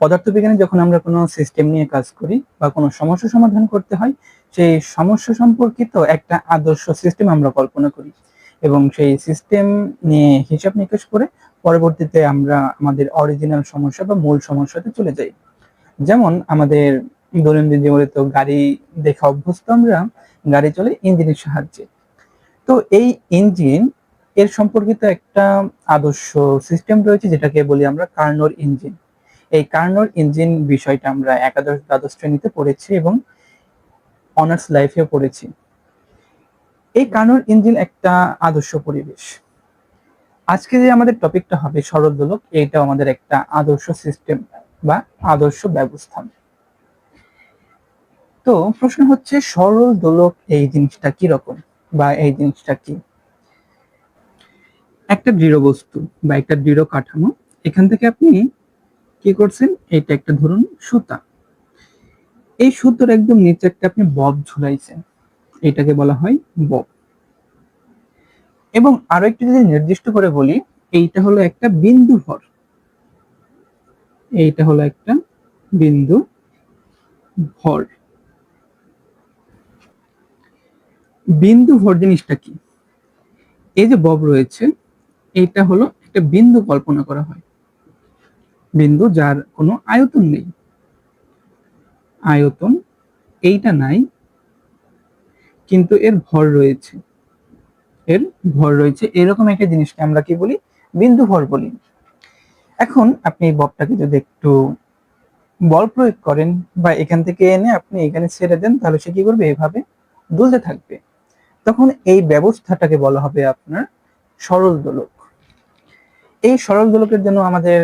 পদার্থবিজ্ঞানে যখন আমরা কোনো সিস্টেম নিয়ে কাজ করি বা কোনো সমস্যা সমাধান করতে হয়, সেই সমস্যা সম্পর্কিত একটা আদর্শ সিস্টেম আমরা কল্পনা করি। এবং সেই সিস্টেম নিয়ে হিসাব নিকাশ করে পরবর্তীতে আমরা আমাদের অরিজিনাল সমস্যা বা মূল সমস্যাতে চলে যাই। যেমন আমাদের দৈনন্দিন জীবনে তো গাড়ি দেখা অভ্যস্ত আমরা, গাড়ি চলে ইঞ্জিনের সাহায্যে। তো এই ইঞ্জিন এর সম্পর্কিত একটা আদর্শ সিস্টেম রয়েছে যেটাকে বলি আমরা কার্নোর ইঞ্জিন এই কার্নোর ইঞ্জিন বিষয়টা আমরা একাদশ, দ্বাদশ শ্রেণীতে পড়েছি এবং অনার্স লাইফেও পড়েছি। এই কার্নোর ইঞ্জিন একটা আদর্শ পরিবেশ। আজকে যে আমাদের টপিকটা হবে সরল দোলক এইটাও আমাদের একটা আদর্শ সিস্টেম বা আদর্শ ব্যবস্থা। তো প্রশ্ন হচ্ছে সরল দোলক এই জিনিসটা কি রকম বা এই জিনিসটা কি? একটা দৃঢ় বস্তু বা একটা দৃঢ় কাঠামো, এখান থেকে আপনি কি করছেন? এটা একটা ধরুন সুতা। এই সুতোর একদম নিচে একটা আপনি বব ঝুলাইছেন। এটাকে বলা হয় বব। এবং আরও একটু যদি নির্দিষ্ট করে বলি, এইটা হলো একটা বিন্দু ভর। এইটা হলো একটা বিন্দু ভর। বিন্দু ভর জিনিসটা কি? এই যে বব রয়েছে, এইটা হলো একটা বিন্দু কল্পনা করা হয়। বিন্দু যার কোনো আয়তন নেই। আয়তন এইটা নাই, কিন্তু এর ভর রয়েছে। এর ভর রয়েছে, এরকম একটা জিনিসকে আমরা কি বলি? বিন্দু ভর বলি। এখন আপনি এই ববটাকে যদি একটু বল প্রয়োগ করেন বা এখান থেকে এনে আপনি এখানে ছেড়ে দেন, তাহলে সে কি করবে? এভাবে দুলতে থাকবে। তখন এই ব্যবস্থাটাকে বলা হবে আপনার সরল দোলক। এই সরল দোলকের জন্য আমাদের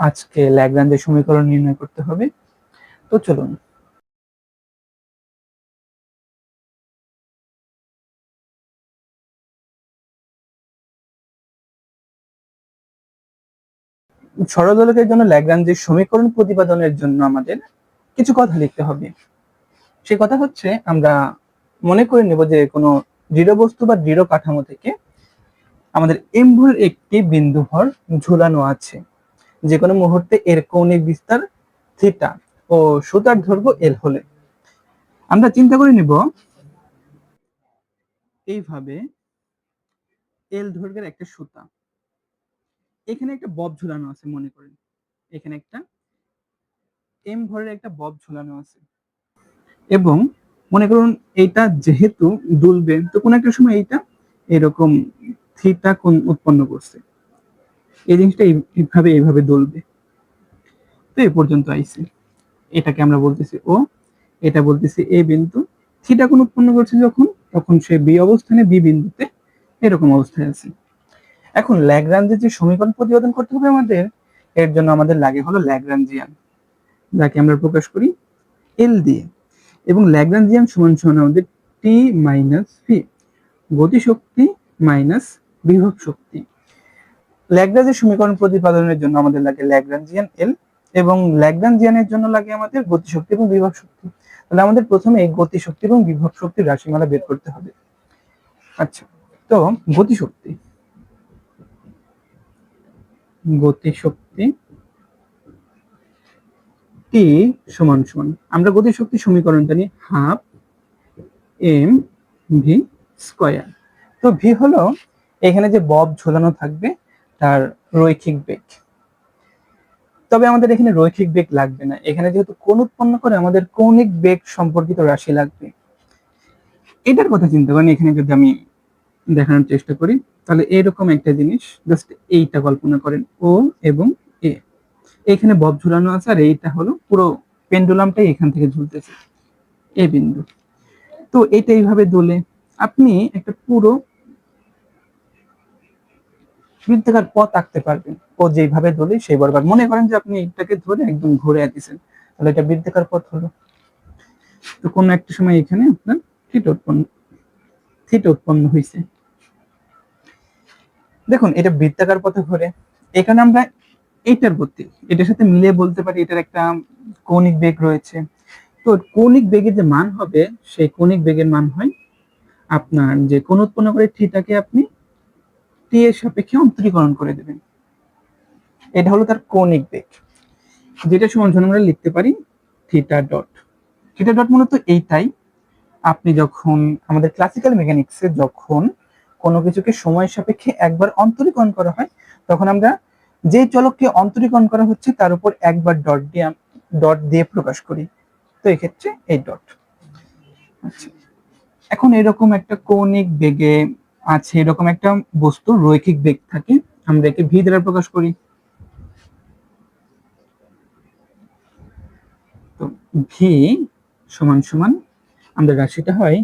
আজকে ল্যাগ্রাঞ্জের সমীকরণ নির্ণয় করতে হবে। তো চলুন। সরল দোলকের জন্য ল্যাগ্রাঞ্জের সমীকরণ প্রতিপাদনের জন্য আমাদের কিছু কথা লিখতে হবে। সে কথা হচ্ছে, আমরা মনে করে নেব যে কোনো দৃঢ় বস্তু বা দৃঢ় কাঠামো থেকে আমাদের এম ভর একটি বিন্দু ভর ঝুলানো আছে। যে কোনো মুহূর্তে এর কৌণিক বিস্তার থিটা ও সুতার দৈর্ঘ্য এল হলে। আমরা চিন্তা করে নিব, এইভাবে এল দৈর্ঘ্যের একটা সুতা। এখানে একটা বব ঝুলানো আছে, মনে করেন। এখানে একটা এম ভরের একটা বব ঝুলানো আছে। এবং মনে করুন এইটা যেহেতু দুলবে, তো কোন একটা সময় এইটা এরকম থিটা কোন উৎপন্ন করছে। এই জিনিসটা এইভাবে এইভাবে দুলবে। তো এই পর্যন্ত আইছে এটাকে আমরা বলতেছি ও, এটা বলতেছি এ বিন্দু। থিটা কোন উৎপন্ন করছে যখন, তখন সে বি অবস্থানে, বি বিন্দুতে এরকম অবস্থায় আছে। এখন ল্যাগ্রাঞ্জের যে সমীকরণ প্রতিপাদন করতে হবে আমাদের, এর জন্য আমাদের লাগে হলো ল্যাগ্রাঞ্জিয়ান, যাকে আমরা প্রকাশ করি এল দিয়ে। এবং ল্যাগ্রাঞ্জিয়ান সমান সমান আমাদের টি মাইনাস ভি, গতিশক্তি মাইনাস বিভব শক্তি। ল্যাগ্রাঞ্জের সমীকরণ প্রতিপাদনের জন্য আমাদের লাগে ল্যাগ্রাঞ্জিয়ান এল এবং ল্যাগ্রাঞ্জিয়ানের জন্য লাগে আমাদের গতিশক্তি এবং বিভব শক্তি। তাহলে আমাদের প্রথমে এই গতিশক্তি এবং বিভব শক্তির রাশিমালা বের করতে হবে। আচ্ছা তো গতিশক্তি। গতিশক্তি টি সমান সমান। আমরা গতিশক্তি সমীকরণ জানি হাফ এম ভি স্কয়ার তো ভি হলো এখানে যে বব ঝোলানো থাকবে তার রৈখিক বেগ। তবে আমাদের এখানে রৈখিক বেগ লাগবে না। এখানে যেহেতু কোন উৎপন্ন করে আমাদের কৌণিক বেগ সম্পর্কিত রাশি লাগবে। এটার কথা চিন্তা করেন, এখানে যদি আমি দেখানোর চেষ্টা করি, তাহলে এরকম একটা জিনিস জাস্ট এইটা কল্পনা করেন, ও এবং এ। এখানে বব ঝুলানো আছে, আর এইটা হলো পুরো পেন্ডুলামটাই এখান থেকে ঝুলতেছে, এ বিন্দু। তো এটা এইভাবে দোলে, আপনি একটা পুরো বৃত্তাকার পথ আঁকতে পারবেন। ও যেভাবে দোলে সেই বরাবর। মনে করেন যে আপনি এটাকে ধরে একদম ঘুরে দিচ্ছেন তাহলে এটা বৃত্তাকার পথ হলো। তো কোন একটা সময় এখানে আপনার থিট উৎপন্ন থিট উৎপন্ন হয়েছে দেখুন, এটা বৃত্তাকার পথে ঘুরে। এখানে আমরা এইটার গতি, এটার সাথে মিলিয়ে বলতে পারি এটার একটা কৌণিক বেগ রয়েছে। তো কৌণিক বেগের যে মান হবে, সেই কৌণিক বেগের মান হয় আপনার যে কোন উৎপন্ন করে থিটাকে আপনি টি এর সাপেক্ষে অন্তরীকরণ করে দেবেন। এটা হলো তার কৌণিক বেগ। যেটা সমান সমান আমরা লিখতে পারি থিটা ডট থিটা ডট মূলত এইটাই। আপনি যখন আমাদের ক্লাসিক্যাল মেকানিক্সে যখন কোনো কিছুকে সময় সাপেক্ষে একবার অন্তরীকরণ করা হয়, তখন আমরা যে চলককে অন্তরীকরণ করা হচ্ছে তার উপর একবার ডট দিয়ে ডট দিয়ে প্রকাশ করি। তো এক্ষেত্রে এই ডট আচ্ছা। এখন এরকম একটা কৌণিক বেগে আছে এরকম একটা বস্তু, রৈখিক বেগ থাকে। আমরা একে ভি দ্বারা প্রকাশ করি। তো ভি সমান সমান আমাদের রাশিটা হয়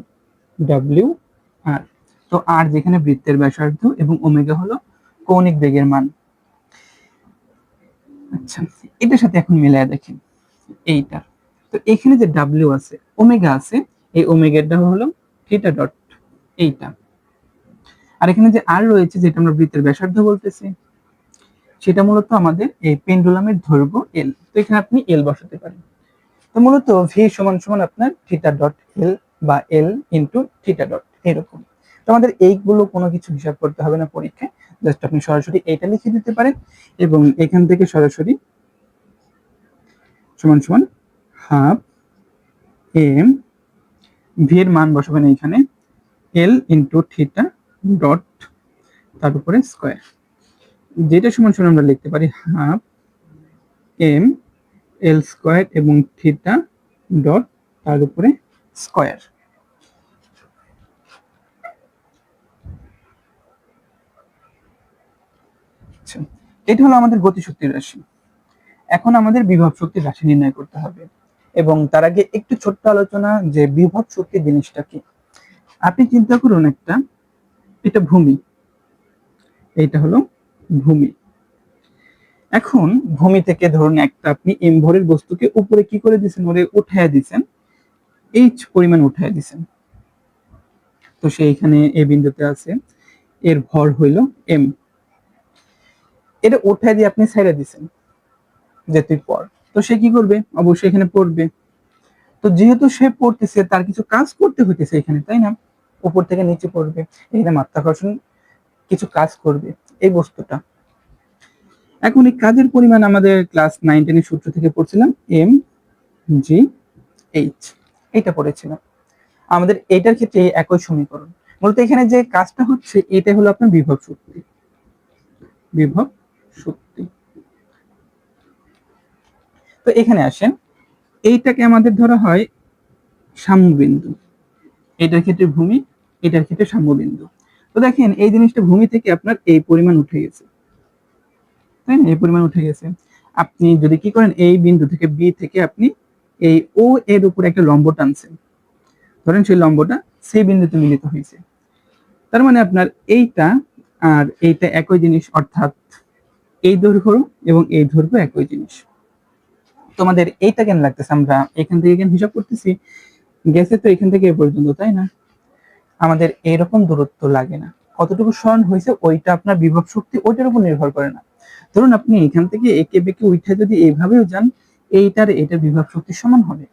ডব্লিউ আর তো আর যেখানে বৃত্তের ব্যাসার্ধ এবং ওমেগা হলো কৌণিক বেগের মান। আচ্ছা এটার সাথে এখন মিলায় দেখেন এইটা তো এখানে যে ডাব্লিউ আছে, ওমেগা আছে, এই ওমেগাটা হলো থিটা ডট এইটা। আর এখানে যে আর রয়েছে, যেটা আমরা বৃত্তের ব্যাসার্ধ বলতেছি, সেটা মূলত আমাদের এই পেন্ডুলামের দৈর্ঘ্য এল তো এখানে আপনি এল বসাতে পারেন। তো মূলত ভি সমান সমান আপনার থিটা ডট এল বা এল ইন্টু থিটা ডট এরকম। তো আমাদের এইগুলো কোনো কিছু হিসাব করতে হবে না পরীক্ষায়। জাস্ট আপনি সরাসরি এইটা লিখে দিতে পারেন এবং এখান থেকে সরাসরি সমান সমান হাফ এম ভি এর মান বসাবেন এইখানে এল ইন্টু থিটা ডট তার উপরে স্কোয়ার যেটা সমান সমান আমরা লিখতে পারি হাফ এম এল স্কোয়ার এবং থিটা ডট তার উপরে স্কোয়ার আচ্ছা এটা হলো আমাদের গতিশক্তির রাশি। এখন আমাদের বিভব শক্তির রাশি নির্ণয় করতে হবে এবং তার আগে একটু ছোট্ট আলোচনা যে বিভব শক্তি জিনিসটা কি। আপনি চিন্তা করুন একটা এটা ভূমি। এইটা হলো ভূমি। এখন ভূমি থেকে ধরুন একটা আপনি এম ভরের বস্তুকে উপরে কি করে দিচ্ছেন ওরে উঠাইয়া দিচ্ছেন এইচ পরিমাণ উঠাইয়া দিচ্ছেন তো সেইখানে এ বিন্দুতে আছে। এর ভর হইল এম। এটা উঠাই দিয়ে আপনি ছেড়ে দিচ্ছেন যে পড় তো সে কি করবে? অবশ্যই এখানে পড়বে। তো যেহেতু সে পড়তেছে, তার কিছু কাজ করতে হইতেছে এখানে, তাই না? উপর থেকে নিচে পড়বে, এখানে মাত্রাকর্ষণ কিছু কাজ করবে, এই বস্তুটা। এখন এই কাজের পরিমাণ আমাদের ক্লাস নাইন টেনের সূত্র থেকে পড়ছিলাম এম জি এইচ এটা পড়েছিলাম। আমাদের এটার ক্ষেত্রে একই সমীকরণ। মূলত এখানে যে কাজটা হচ্ছে এটা হলো আপনার বিভব শক্তি। বিভব শক্তি। তো এখানে আসেন, এইটাকে আমাদের ধরা হয় সাম্যবিন্দু এটার ক্ষেত্রে ভূমি, এটার ক্ষেত্রে সাম্যবিন্দু। তো দেখেন, এই জিনিসটা ভূমি থেকে আপনার এই পরিমাণ উঠে গেছে। তাই না? এই পরিমাণ উঠে গেছে। আপনি যদি কি করেন, এই বিন্দু থেকে বি থেকে আপনি এই ও এর উপরে একটা লম্ব টানছেন। ধরেন সেই লম্বটা সেই বিন্দুতে মিলিত হয়েছে। তার মানে আপনার এইটা আর এইটা একই জিনিস, অর্থাৎ এই দৈর্ঘ্য এবং এই দৈর্ঘ্য একই জিনিস। তোমাদের এইটা কেন লাগতেছে? আমরা এখান থেকে কেন হিসাব করতেছি? গেছে তো এখান থেকে এ পর্যন্ত, তাই না? আমাদের এরকম দূরত্ব লাগে না। কতটুকু স্মরণ হয়েছে ওইটা আপনার বিভব শক্তি ওইটার উপর নির্ভর করে না। ধরুন আপনি এখান থেকে একে বেঁকে উঠে যদি এইভাবেও যান, এইটার এটা বিভব শক্তি সমান হবে।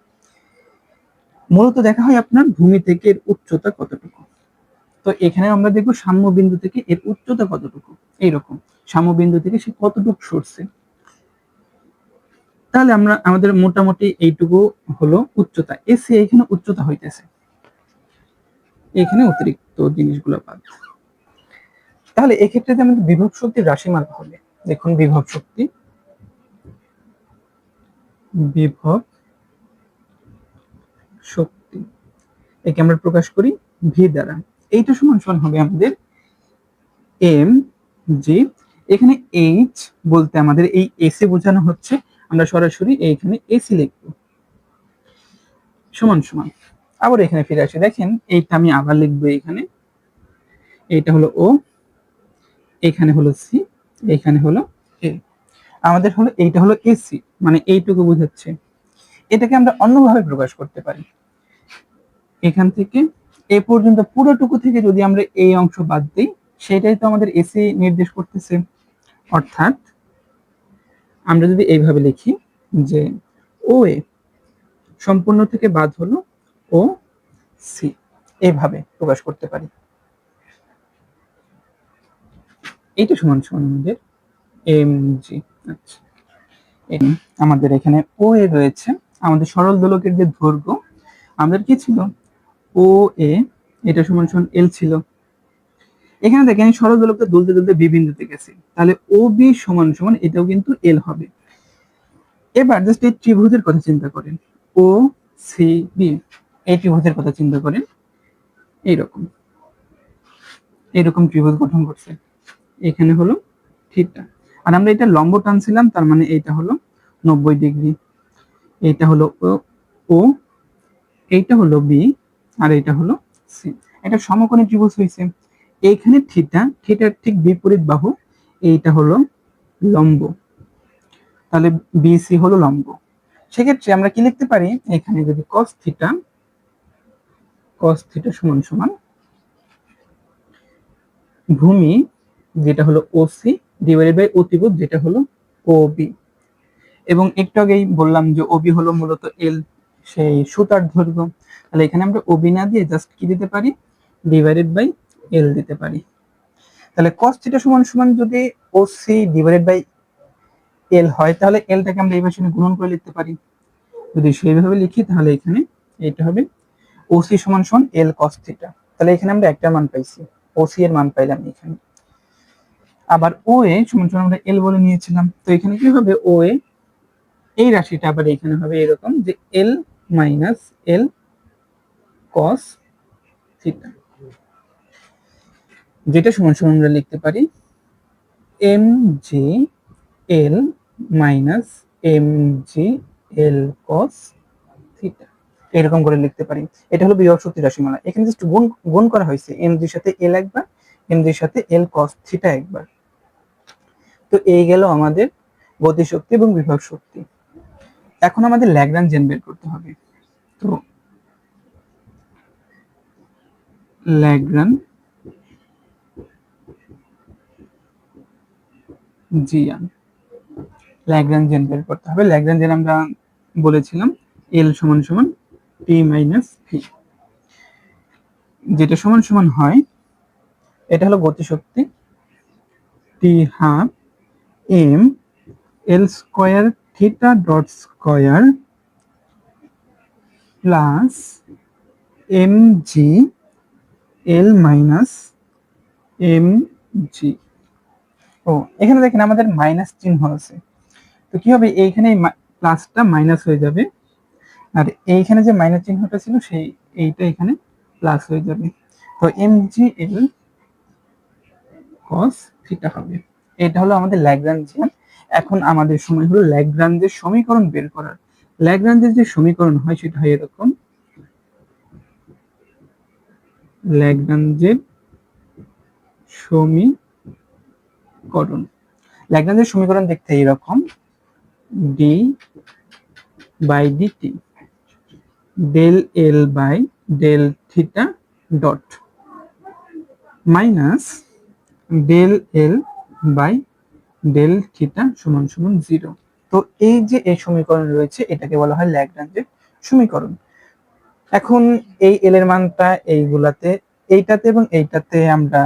মূলত দেখা হয় আপনার ভূমি থেকে এর উচ্চতা কতটুকু? তো এখানে আমরা দেখব সাম্য বিন্দু থেকে এর উচ্চতা কতটুকু? এইরকম। সাম্য বিন্দু থেকে সে কতটুকু সরছে? তাহলে আমরা আমাদের মোটামুটি এইটুকু হলো উচ্চতা। এসি এখানে উচ্চতা হইতেছে। এখানে অতিরিক্ত জিনিসগুলো পাব তাহলে এক্ষেত্রে আমাদের বিভব শক্তির রাশিমালা হবে, দেখুন বিভব শক্তি। বিভব শক্তি। একে আমরা প্রকাশ করি ভি দ্বারা। এইটা সমান সমান হবে আমাদের এম জি এখানে এইচ বলতে আমাদের এই এসে বোঝানো হচ্ছে আমরা সরাসরি এইখানে এসি লিখব। সমান সমান। আবার এখানে ফিরে আসি। দেখেন, এইটা আমি আবার লিখব এখানে। এইটা হলো ও এখানে হলো সি এখানে হলো এ আমাদের হলো, এইটা হলো এসি মানে এইটুকু বোঝাচ্ছে। এটাকে আমরা অন্যভাবে প্রকাশ করতে পারি। এখান থেকে, এ পর্যন্ত পুরোটুকু থেকে যদি আমরা এই অংশ বাদ দিই, সেটাই তো আমাদের এসি নির্দেশ করতেছে। অর্থাৎ আমরা যদি এইভাবে লিখি যে ও এ সম্পূর্ণ থেকে বাদ হলো ও সি এইভাবে প্রকাশ করতে পারি। এইটা সমান সমান আমাদের এম জি আচ্ছা। আমাদের এখানে ও এ রয়েছে, আমাদের সরল দোলকের যে দৈর্ঘ্য, আমাদের কি ছিল? ও এ এটা সমান সমান এল ছিল। এখানে দেখেন সরল দোলকটা দুলতে দুলতে বি বিন্দুতে গেছে। তাহলে ও বি সমান সমান এটাও কিন্তু এল হবে। এবার জাস্ট এই ত্রিভুজের কথা চিন্তা করেন। ও সি বি এই ত্রিভুজের কথা চিন্তা করেন। এইরকম। এরকম ত্রিভুজ গঠন করছে। এখানে হলো থিটা। আর আমরা এটা লম্ব টানছিলাম, তার মানে এইটা হলো নব্বই ডিগ্রি। এইটা হলো ও এইটা হলো বি আর এইটা হলো সি এটা সমকোণী ত্রিভুজ হয়েছে। এইখানে থিটা থিটার ঠিক বিপরীত বাহু এইটা হলো লম্ব। তাহলে বিসি হলো লম্ব। সেক্ষেত্রে আমরা কি লিখতে পারি? এখানে যদি cos থিটা cos থিটা সমান সমান ভূমি যেটা হলো ওসি ডিভাইডেড বাই অতিভুজ যেটা হলো ওবি এবং একটু আগেই বললাম যে ওবি হলো মূলত এল সেই সুতার দৈর্ঘ্য। তাহলে এখানে আমরা ওবি না দিয়ে জাস্ট কি দিতে পারি? ডিভাইডেড বাই এল দিতে পারি। তাহলে cos থিটা সমান সমান যদি ওসি ডিভাইডেড বাই এল হয়, তাহলে এলটাকে আমরা এই ভাষণে গুণন করে লিখতে পারি। যদি সেইভাবে লিখি, তাহলে এখানে এটা হবে ওসি সমান সমান এল cos থিটা তাহলে এখানে আমরা একটা মান পাইছি। ওসি এর মান পাইলাম এখানে। আবার এ সমান সমান আমরা এল বলে নিয়েছিলাম। তো এখানে কি হবে? এ এই রাশিটা আবার এখানে হবে এরকম যে L minus L cos theta যেটা সমান সমান আমরা লিখতে পারি M G L minus M G L cos theta এরকম করে লিখতে পারি। এটা হলো বিভব শক্তি রাশিমালা। এখানে জাস্ট গুণ গুণ করা হয়েছে। এম জির সাথে এল একবার, এম জির সাথে এল কস থিটা একবার। তো এই গেল আমাদের গতিশক্তি এবং বিভব শক্তি। এখন আমাদের ল্যাগ্রাঞ্জেন বের করতে হবে। তো ল্যাগ্রান জিয়ান ল্যাগ্রাঞ্জেন বের করতে হবে। ল্যাগ্রাঞ্জেন আমরা বলেছিলাম এল সমান সমান পি মাইনাস ভি যেটা সমান সমান হয়, এটা হলো গতিশক্তি T half M L square theta dot square plus M G L minus M G ও, এখানে দেখেন আমাদের মাইনাস চিহ্ন আছে। তো কি হবে? এইখানে প্লাসটা মাইনাস হয়ে যাবে। আর এইখানে যে মাইনাস চিহ্নটা ছিল, সেই, এইটা এখানে প্লাস হয়ে যাবে। তো এম জি এল কস থিটা হবে। এটা হলো আমাদের ল্যাগ্রাঞ্জিয়ান এখন আমাদের সময় হলো ল্যাগ্রাঞ্জের সমীকরণ বের করার। ল্যাগ্রাঞ্জের যে সমীকরণ হয়, সেটা হয় এরকম। ল্যাগ্রাঞ্জের সমীকরণ ল্যাগ্রাঞ্জের সমীকরণ দেখতে এরকম D by DT del L by del theta dot minus del L by del theta সমান সমান জিরো তো এই যে এই সমীকরণ রয়েছে, এটাকে বলা হয় ল্যাগ্রাঞ্জের সমীকরণ। এখন এই এল এর মানটা এইগুলাতে, এইটাতে এবং এইটাতে আমরা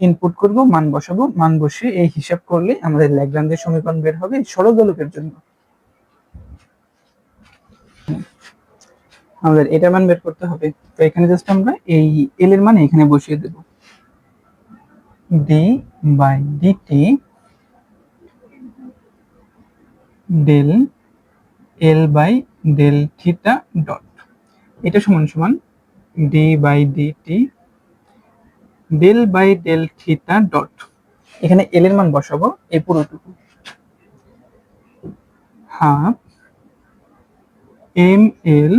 ইনপুট করব, মান বসাবো। মান বসিয়ে এই হিসাব করলে আমাদের ল্যাগ্রাঞ্জের সমীকরণ বের হবে সরল দোলকের জন্য। আমাদের এটার মান বের করতে হবে। তো এখানে জাস্ট আমরা এই এল এর মান এখানে বসিয়ে দেব। D by DT del L by del theta dot এটা সমান সমান D by DT del by del theta dot এখানে এল এর মান বসাবো এই পুরোটুকু half M L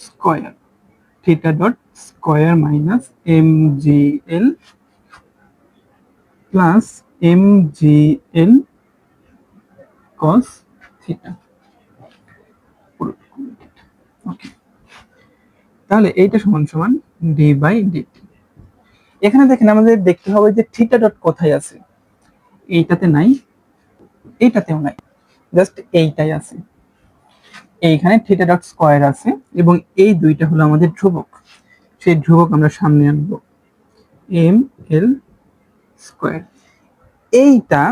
square theta dot square minus M G L plus M G L cos theta okay তাহলে এইটা সমান সমান ডি বাই ডিটি এখানে দেখেন আমাদের দেখতে হবে যে থিটা ডট কোথায় আছে। এইটাতে নাই, এইটাতেও নাই জাস্ট এইটাই আছে। এইখানে থিটা ডট স্কোয়ার আছে এবং এই দুইটা হলো আমাদের ধ্রুবক। সেই ধ্রুবক আমরা সামনে আনব এম এল স্কোয়ার এইটা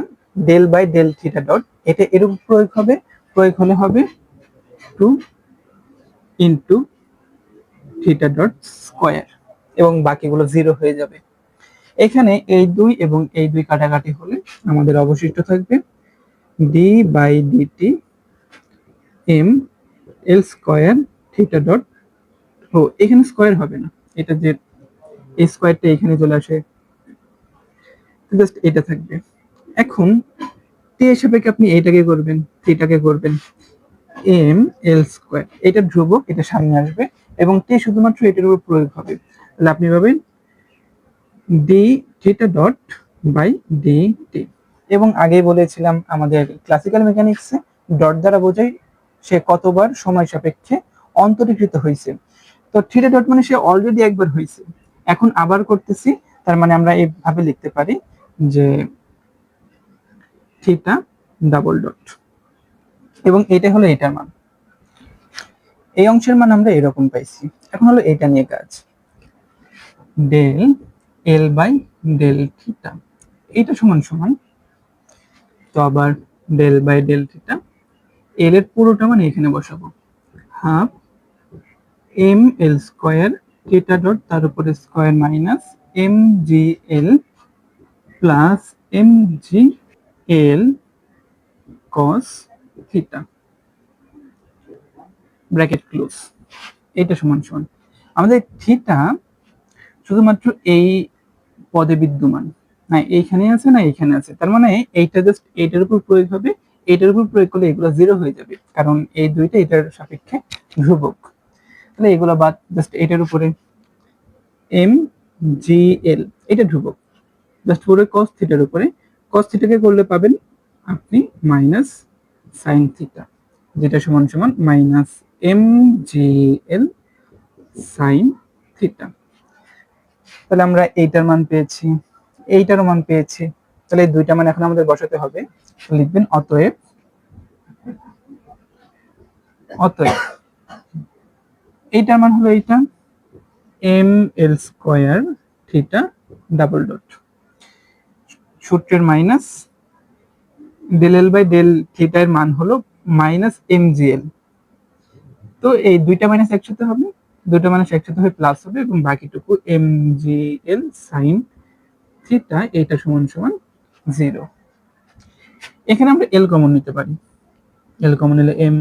del by del theta dot এটা এর উপর প্রয়োগ হবে, প্রয়োগ হলে হবে two into theta dot square এবং বাকিগুলো জিরো হয়ে যাবে। এখানে এই দুই এবং এই দুই কাটাকাটি হলে আমাদের অবশিষ্ট থাকবে D by DT M L square theta dot ও এখানে স্কোয়ার হবে না। এটা যে এই স্কোয়ারটা এখানে চলে আসে জাস্ট এটা থাকবে। এখন টি কি আপনি এইটাকে করবেন থিটাকে করবেন এম এল স্কোয়ার এটা ধ্রুবক, এটা সামনে আসবে এবং টি শুধুমাত্র এটার উপর প্রয়োগ হবে। তাহলে আপনি পাবেন D theta dot by D T এবং আগেই বলেছিলাম আমাদের ক্লাসিক্যাল মেকানিক্সে ডট দ্বারা বোঝাই সে কতবার সময় সাপেক্ষে অন্তরীকৃত হয়েছে। তো থিটা ডট মানে সে অলরেডি একবার হয়েছে। এখন আবার করতেছি, তার মানে আমরা এইভাবে লিখতে পারি যে থিটা ডাবল ডট এবং এটা হলো এটার মান। এই অংশের মান আমরা এরকম পাইছি। এখন হলো এটা নিয়ে কাজ। Del L by del theta এটা সমান সমান। তো আবার del by del theta L এর পুরোটা মানে এখানে বসাবো। Half M L square theta dot তার উপরে square minus M G L plus M G L cos theta bracket close এটা সমান সমান। আমাদের থিটা শুধুমাত্র এই পদে বিদ্যমান। না, এইখানে আছে, না, এইখানে আছে। তার মানে এইটা জাস্ট এইটার উপর প্রয়োগ হবে, এইটার উপর প্রয়োগ করলে এগুলো জিরো হয়ে যাবে। কারণ এই দুইটা এটার সাপেক্ষে ধ্রুবক। তাহলে এগুলো বাদ জাস্ট এটার উপরে এম জি এল এটা ধ্রুবক। জাস্ট পুরো কস থিটার উপরে। কস থিটাকে করলে পাবেন আপনি মাইনাস সাইন থিটা যেটা সমান সমান minus M G L sine theta তাহলে আমরা এইটার মান পেয়েছি, এইটারও মান পেয়েছি। তাহলে এই দুইটা মান এখন আমাদের বসাতে হবে। লিখবেন অতএব অতএব, এইটার মান হলো এইটা M L square theta double dot সূত্রের minus del L by del থিটার মান হলো মাইনাস এম জি এল তো এই দুইটা মাইনাস একসাথে হবে? দুটো মাইনাস একসাথে হয়ে প্লাস হবে এবং বাকিটুকু M G L sine theta এটা সমান সমান জিরো এখানে আমরা এল কমন নিতে পারি। এল কমন নিলে এম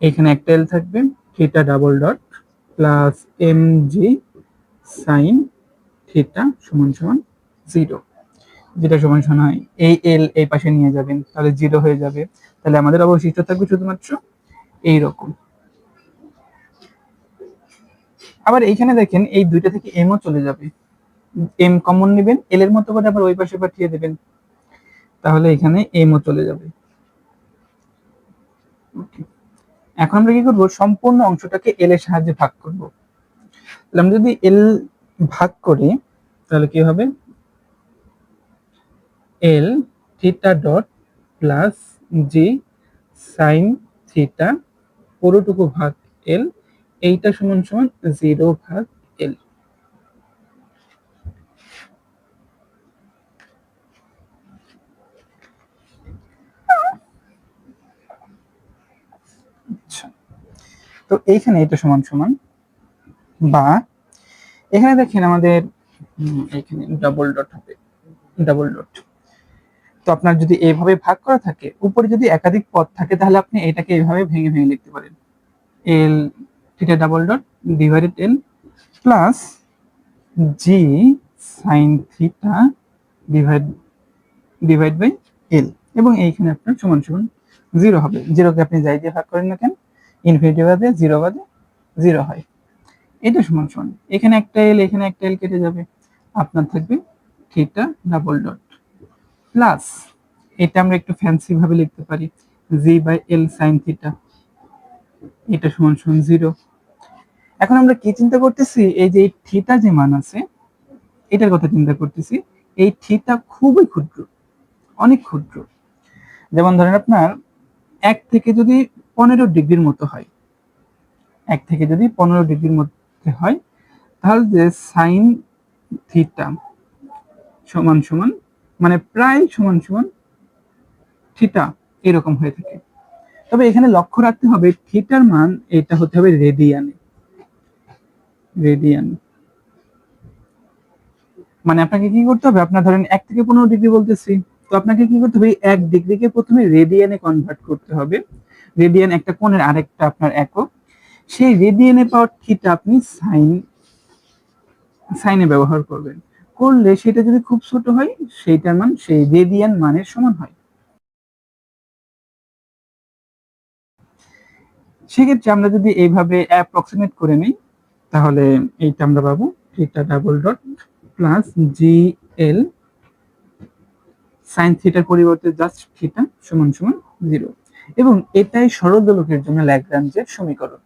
এখানে একটা এল থাকবে theta double dot plus M G sine theta সমান সমান জিরো যেটা সমান সমান হয়, এই এল এই পাশে নিয়ে যাবেন, তাহলে জিরো হয়ে যাবে। তাহলে আমাদের অবশিষ্ট থাকবে শুধুমাত্র এই রকম আবার এইখানে দেখেন এই দুইটা থেকে এমও চলে যাবে। এম কমন নেবেন এল এর মতো করে আবার ওই পাশে পাঠিয়ে দেবেন। তাহলে এখানে এমও চলে যাবে। এখন আমরা কি করব? সম্পূর্ণ অংশটাকে এল এর সাহায্যে ভাগ করব। তাহলে আমরা যদি এল ভাগ করি, তাহলে কি হবে? L theta dot plus G sine theta পুরোটুকু ভাগ এল এইটা সমান সমান জিরো ভাগ এল। আচ্ছা। তো এইখানে এটা সমান সমান বা এখানে দেখেন আমাদের এখানে ডাবল ডট হবে ডাবল ডট তো আপনার যদি এইভাবে ভাগ করা থাকে, উপরে যদি একাধিক পদ থাকে, তাহলে আপনি এটাকে এইভাবে ভেঙে ভেঙে লিখতে পারেন। L theta double dot divided L plus G sine theta divide divide by L এবং এইখানে আপনার সমান সমান জিরো হবে। জিরোকে আপনি যাই দিয়ে ভাগ করেন না কেন? ইনফিনিটি বাদে, জিরো বাদে, জিরো হয়। এটা সমান সমান। এখানে একটা এল এখানে একটা এল কেটে যাবে। আপনার থাকবে থিটা ডাবল ডট। প্লাস, এটা আমরা একটু ফ্যান্সি ভাবে লিখতে পারি। G by L sine theta. এটা সমান সমান জিরো। এখন আমরা কি চিন্তা করতেছি? এই যে থিতা যে মান আছে, এটার কথা চিন্তা করতেছি। এই থিতা খুবই ক্ষুদ্র, অনেক ক্ষুদ্র। যেমন ধরেন আপনার এক থেকে যদি পনেরো ডিগ্রির মতো হয়, এক থেকে যদি পনেরো ডিগ্রির মধ্যে হয়, তাহলে যে সাইন থিটা সমান সমান মানে প্রায় সমান সমান থিটা এরকম হয়ে থাকে। তবে এখানে লক্ষ্য রাখতে হবে থিটার মান এটা হতে হবে রেডিয়ানে। রেডিয়ান মানে আপনাকে কি করতে হবে? আপনার ধরেন এক থেকে পনেরো ডিগ্রি বলতেছি। তো আপনাকে কি করতে হবে? এক ডিগ্রিকে প্রথমে রেডিয়ানে কনভার্ট করতে হবে। রেডিয়ান একটা কোণের আরেকটা আপনার একক। সেই রেডিয়ানে পাওয়ার থিটা আপনি সাইন সাইনে ব্যবহার করবেন। করলে সেটা যদি খুব ছোট হয়, সেইটার মান, সেই রেডিয়ান মানের সমান হয়। সেক্ষেত্রে আমরা যদি এইভাবে অ্যাপ্রক্সিমেট করে নিই তাহলে এইটা আমরা পাবো theta double dot plus G L sine থিটার পরিবর্তে জাস্ট থিটা সমান সমান জিরো এবং এটাই সরল জন্য ল্যাগ্রাঞ্জের সমীকরণ।